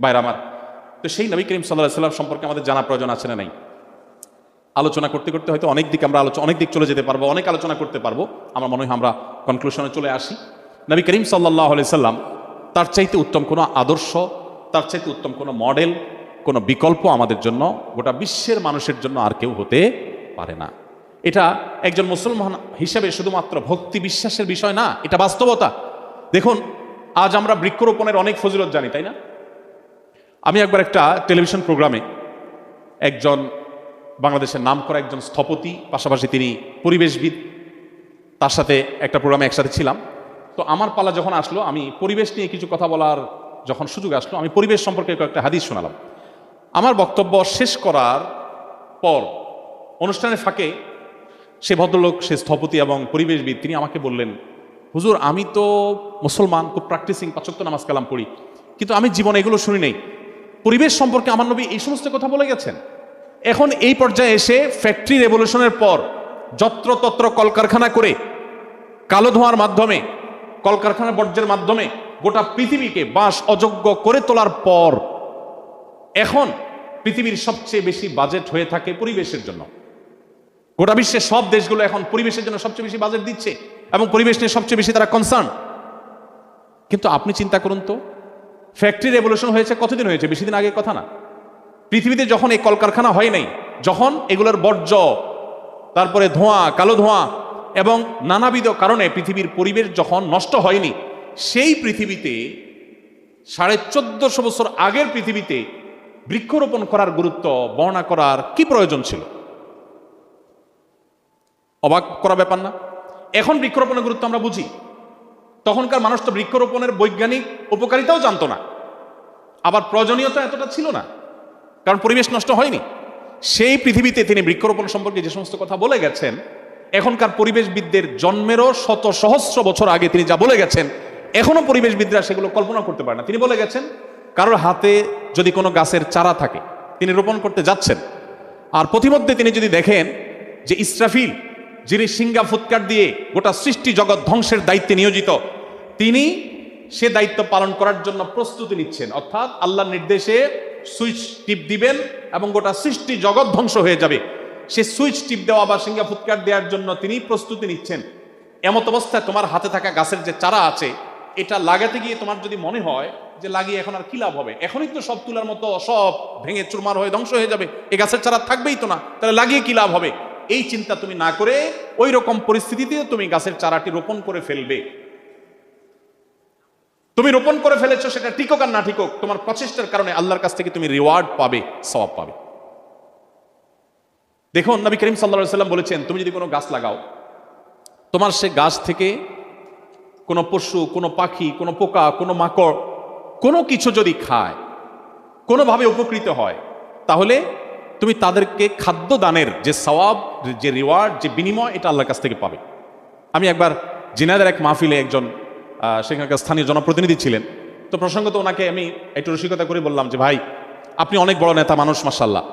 বাইরে আমার, তো সেই নবী করিম সাল্লাহ সাল্লাম সম্পর্কে আমাদের জানা প্রয়োজন আছে না নাই? আলোচনা করতে করতে হয়তো অনেক দিক আমরা আলোচনা অনেক দিক চলে যেতে পারব, অনেক আলোচনা করতে পারব। আমার মনে হয় আমরা কনক্লুশনে চলে আসি। নবী করিম সাল্লাহ সাল্লাম তার চাইতে উত্তম কোনো আদর্শ, তার চাইতে উত্তম কোনো মডেল কোনো বিকল্প আমাদের জন্য, গোটা বিশ্বের মানুষের জন্য আর কেউ হতে পারে না। এটা একজন মুসলমান হিসেবে শুধুমাত্র ভক্তি বিশ্বাসের বিষয় না, এটা বাস্তবতা। দেখুন, আজ আমরা বৃক্ষরোপণের অনেক ফজিলত জানি, তাই না? আমি একবার একটা টেলিভিশন প্রোগ্রামে একজন বাংলাদেশের নাম করা একজন স্থপতি, পাশাপাশি তিনি পরিবেশবিদ, তার সাথে একটা প্রোগ্রামে একসাথে ছিলাম। তো আমার পালা যখন আসলো, আমি পরিবেশ নিয়ে কিছু কথা বলার যখন সুযোগ আসলো, আমি পরিবেশ সম্পর্কে কয়েকটা হাদিস শোনালাম। আমার বক্তব্য শেষ করার পর অনুষ্ঠানের ফাঁকে সে ভদ্রলোক, সে স্থপতি এবং পরিবেশবিদ, তিনি আমাকে বললেন, হুজুর, আমি তো মুসলমান, খুব প্র্যাকটিসিং পাচক্য নামাজ কালাম পড়ি, কিন্তু আমি জীবনে এগুলো শুনি নেই। পরিবেশ সম্পর্কে আমার নবী এই সমস্ত কথা বলে গেছেন। এখন এই পর্যায়ে এসে ফ্যাক্টরি রেভলিউশনের পর যত্রতত্র কলকারখানা করে কালো ধোঁয়ার মাধ্যমে, কলকারখানা বর্জ্যের মাধ্যমে গোটা পৃথিবীকে বাস অযোগ্য করে তোলার পর এখন পৃথিবীর সবচেয়ে বেশি বাজেট হয়ে থাকে পরিবেশের জন্য। গোটা বিশ্বের সব দেশগুলো এখন পরিবেশের জন্য সবচেয়ে বেশি বাজেট দিচ্ছে এবং পরিবেশ নিয়ে সবচেয়ে বেশি তারা কনসার্ন কিন্তু আপনি চিন্তা করুন তো ফ্যাক্টরি রেভলিউশন হয়েছে, কতদিন হয়েছে? বেশি দিন আগে কথা না। পৃথিবীতে যখন এই কলকারখানা হয় নাই, যখন এগুলোর বর্জ্য, তারপরে ধোঁয়া, কালো ধোঁয়া এবং নানাবিধ কারণে পৃথিবীর পরিবেশ যখন নষ্ট হয়নি, সেই পৃথিবীতে সাড়ে চোদ্দশো বছর আগের পৃথিবীতে বৃক্ষরোপণ করার গুরুত্ব, বর্ণনা করার কি প্রয়োজন ছিল? অবাক করা ব্যাপার না। এখন বৃক্ষরোপণের গুরুত্ব আমরা বুঝি। তখনকার মানুষ তো বৃক্ষরোপণের বৈজ্ঞানিক উপকারিতাও জানতো না। আবার প্রয়োজনীয়তা এতটা ছিল না। কারণ পরিবেশ নষ্ট হয়নি। সেই পৃথিবীতে তিনি বৃক্ষরোপণ সম্পর্কে যে সমস্ত কথা বলে গেছেন, এখনকার পরিবেশবিদদের জন্মেরও শত সহস্র বছর আগে তিনি যা বলে গেছেন, এখনও পরিবেশবিদরা সেগুলো কল্পনা করতে পারে না। তিনি বলে গেছেন, কারোর হাতে যদি কোনো গাছের চারা থাকে, তিনি রোপণ করতে যাচ্ছেন। আর প্রতিমধ্যে তিনি যদি দেখেন যে ইসরাফিল, যিনি সিঙ্গা ফুৎকার দিয়ে গোটা সৃষ্টি জগৎ ধ্বংসের দায়িত্বে নিয়োজিত তিনি সে দায়িত্ব পালন করার জন্য প্রস্তুতি নিচ্ছেন। অর্থাৎ আল্লাহর নির্দেশে সুইচ টিপ দিবেন এবং গোটা সৃষ্টি জগৎ ধ্বংস হয়ে যাবে। সে সুইচ টিপ দেওয়া বা সিঙ্গা ফুৎকার দেওয়ার জন্য তিনি প্রস্তুতি নিচ্ছেন। এমত অবস্থায় তোমার হাতে থাকা গাছের যে চারা আছে, এটা লাগাতে গিয়ে তোমার যদি মনে হয় যে লাগিয়ে এখন আর কি লাভ হবে? এখনই তো সব তুলার মতো সব ভেঙে চুরমার হয়ে ধ্বংস হয়ে যাবে। এই গাছের চারা থাকবেই তো না। তাহলে লাগিয়ে কি লাভ হবে? এই চিন্তা তুমি না করে ওই রকম পরিস্থিতিতে তুমি গাছের চারাটি রোপণ করে ফেলবে। তুমি রোপণ করে ফেলেছো, সেটা টিকক আর না টিকক তোমার প্রচেষ্টার কারণে আল্লাহর কাছ থেকে তুমি রিওয়ার্ড পাবে, সওয়াব পাবে। দেখুন, নবী করিম সাল্লা সাল্লাম বলেছেন, তুমি যদি কোনো গাছ লাগাও, তোমার সে গাছ থেকে কোনো পশু, কোনো পাখি, কোনো পোকা, কোনো মাকড়, কোনো কিছু যদি খায়, কোনোভাবে উপকৃত হয়, তাহলে তুমি তাদেরকে খাদ্য দানের যে সওয়াব, যে রিওয়ার্ড যে বিনিময়, এটা আল্লাহর কাছ থেকে পাবে। আমি একবার জিনাদের এক মাহফিলে একজন সেখানকার স্থানীয় জনপ্রতিনিধি ছিলেন। তো প্রসঙ্গত ওনাকে আমি একটু রসিকতা করে বললাম যে, ভাই, আপনি অনেক বড় নেতা মানুষ মাসাল্লাহ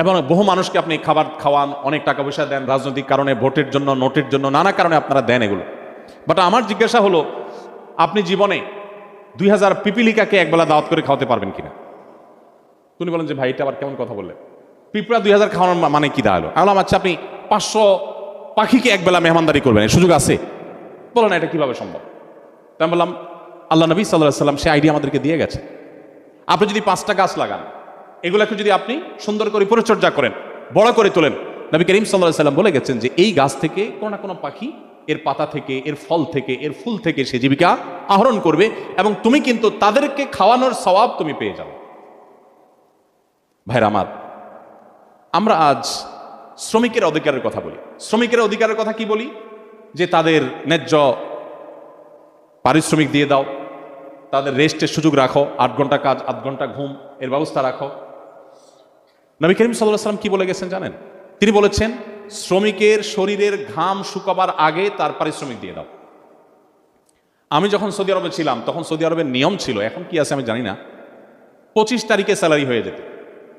এবং বহু মানুষকে আপনি খাবার খাওয়ান, অনেক টাকা পয়সা দেন, রাজনৈতিক কারণে, ভোটের জন্য, নোটের জন্য, নানা কারণে আপনারা দেন এগুলো। বাট আমার জিজ্ঞাসা হলো, আপনি জীবনে দুই হাজার পিপিলিকাকে একবেলা দাওয়াত করে খাওয়াতে পারবেন কিনা? উনি বলেন যে, ভাই, এটা আবার কেমন কথা বললেন? পিঁপড়া দুই হাজার খাওয়ানোর মানে কি দাঁড়াল? আমি বললাম আচ্ছা আপনি পাঁচশো পাখিকে একবেলা মেহমানদারি করবেন সুযোগ আছে? বলেন এটা কীভাবে সম্ভব? তাই আমি বললাম, আল্লাহ নবী সাল্লাহ সাল্লাম সে আইডিয়া আমাদেরকে দিয়ে গেছে। আপনি যদি পাঁচটা গাছ লাগান, এগুলোকে যদি আপনি সুন্দর করে পরিচর্যা করেন, বড় করে তোলেন, নবী করিম সাল্লাহ সাল্লাম বলে গেছেন যে এই গাছ থেকে কোনো না কোনো পাখি এর পাতা থেকে, এর ফল থেকে, এর ফুল থেকে সে জীবিকা আহরণ করবে এবং তুমি কিন্তু তাদেরকে খাওয়ানোর স্বভাব তুমি পেয়ে যাবে। ভাইরা আমার, আমরা আজ শ্রমিকের অধিকারের কথা বলি। শ্রমিকের অধিকারের কথা কি বলি? যে তাদের ন্যায্য পারিশ্রমিক দিয়ে দাও, তাদের রেস্টের সুযোগ রাখো, আট ঘণ্টা কাজ, আধ ঘণ্টা ঘুম, এর ব্যবস্থা রাখো। নবী করিম সাল্লাহ সাল্লাম কি বলে গেছেন জানেন? তিনি বলেছেন, শ্রমিকের শরীরের ঘাম শুকাবার আগে তার পারিশ্রমিক দিয়ে দাও। আমি যখন সৌদি আরবে ছিলাম, তখন সৌদি আরবের নিয়ম ছিল, এখন কি আছে আমি জানি না, পঁচিশ তারিখে স্যালারি হয়ে যেত।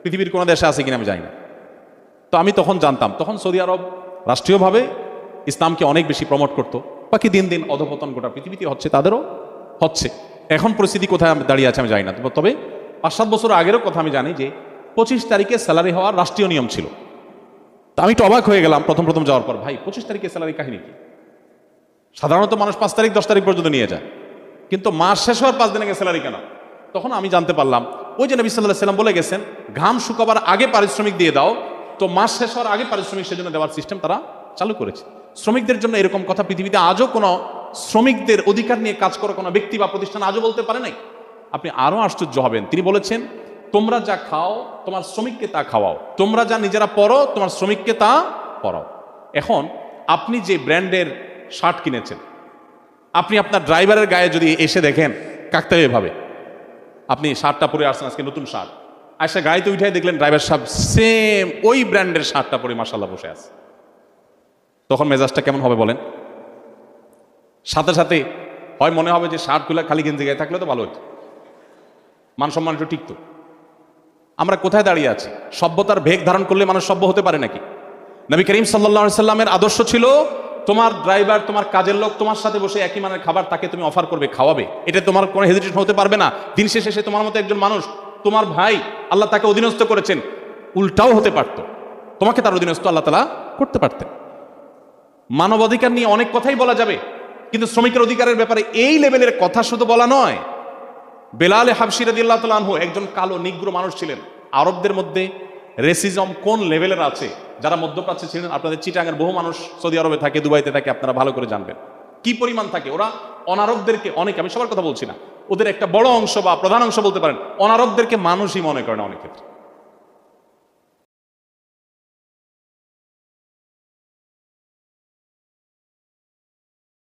পৃথিবীর কোনো দেশে আছে কিনা আমি জানি না। তো আমি তখন জানতাম, তখন সৌদি আরব রাষ্ট্রীয়ভাবে ইসলামকে অনেক বেশি প্রমোট করতো। বাকি দিন দিন অধপতন গোটা পৃথিবীতে হচ্ছে, তাদেরও হচ্ছে। এখন পরিস্থিতি কোথায় আমি দাঁড়িয়ে আছে আমি জানি না। তবে- পাঁচ সাত বছর আগেরও কথা আমি জানি যে, পঁচিশ তারিখে স্যালারি হওয়ার রাষ্ট্রীয় নিয়ম ছিল। তা আমি একটু অবাক হয়ে গেলাম প্রথম প্রথম যাওয়ার পর, ভাই, পঁচিশ তারিখে স্যালারি কাহিনী কি? সাধারণত মানুষ পাঁচ তারিখ, দশ তারিখ পর্যন্ত নিয়ে যায়। কিন্তু মাস শেষ হওয়ার পাঁচ দিন আগে স্যালারি কেন। তখন আমি জানতে পারলাম, ওই যে নবী সাল্লাহ সাল্লাম বলে গেছেন, ঘাম শুকাবার আগে পারিশ্রমিক দিয়ে দাও। তো মাস শেষ হওয়ার আগে পারিশ্রমিক সেজন্য দেওয়ার সিস্টেম তারা চালু করেছে। শ্রমিকদের জন্য এরকম কথা পৃথিবীতে আজও কোনো শ্রমিকদের অধিকার নিয়ে কাজ করা কোনো ব্যক্তি বা প্রতিষ্ঠান আজও বলতে পারে নাই? আপনি আরও আশ্চর্য হবেন। তিনি বলেছেন, তোমরা যা খাও, তোমার শ্রমিককে তা খাওয়াও। তোমরা যা নিজেরা পরো তোমার শ্রমিককে তা পরাও এখন আপনি যে ব্র্যান্ডের শার্ট কিনেছেন, আপনি আপনার ড্রাইভারের গায়ে যদি এসে দেখেন কাকতে ভাবে। আপনি শার্টটা পরে আসছেন আজকে নতুন শার্ট। আসে গাড়িতে উঠে দেখলেন ড্রাইভার সাহেব সেম ওই ব্র্যান্ডের শার্টটা পরে মাসাল্লাহ বসে আছে। তখন মেজাজটা কেমন হবে বলেন? সাথে সাথে হয় মনে হবে যে শার্টগুলো খালি গেঞ্জি গায়ে থাকলে তো ভালো হতো। মান সম্মান একটু টিকতো। আমরা কোথায় দাঁড়িয়ে আছি? সভ্যতার ভেগ ধারণ করলে মানুষ সভ্য হতে পারে নাকি? নবী করিম সাল্লা সাল্লামের আদর্শ ছিল, তোমার ড্রাইভার, তোমার কাজের লোক, তোমার সাথে বসে একই মানের খাবার তাকে তুমি অফার করবে, খাওয়াবে। এটা তোমার কোনো হেজিটেশন হতে পারবে না। দিন শেষে সে তোমার মতো একজন মানুষ, তোমার ভাই, আল্লাহ তাকে অধীনস্থ করেছেন। উল্টাও হতে পারত। তোমাকে তার অধীনস্থ আল্লাহ তালা করতে পারতেন। মানব অধিকার নিয়ে অনেক কথাই বলা যাবে, কিন্তু শ্রমিকের অধিকারের ব্যাপারে এই লেভেলের কথা শুধু বলা নয়। বেলাল হাবসিরাদিল্লাহ তালহু একজন কালো নিগ্র মানুষ ছিলেন। আরবদের মধ্যে রেসিজম কোন লেভেলের আছে? যারা মধ্যপ্রাচ্যে ছিলেন, আপনাদের চিটাঙ্গের বহু মানুষ সৌদি আরবে থাকে, দুবাইতে থাকে, আপনারা ভালো করে জানবেন। কি পরিমাণ থাকে? ওরা অনারবদেরকে অনেক, আমি সবার কথা বলছি না, ওদের একটা বড় অংশ বা প্রধান অংশ বলতে পারেন, অনারবদেরকে মানুষই মনে করে না অনেক ক্ষেত্রে।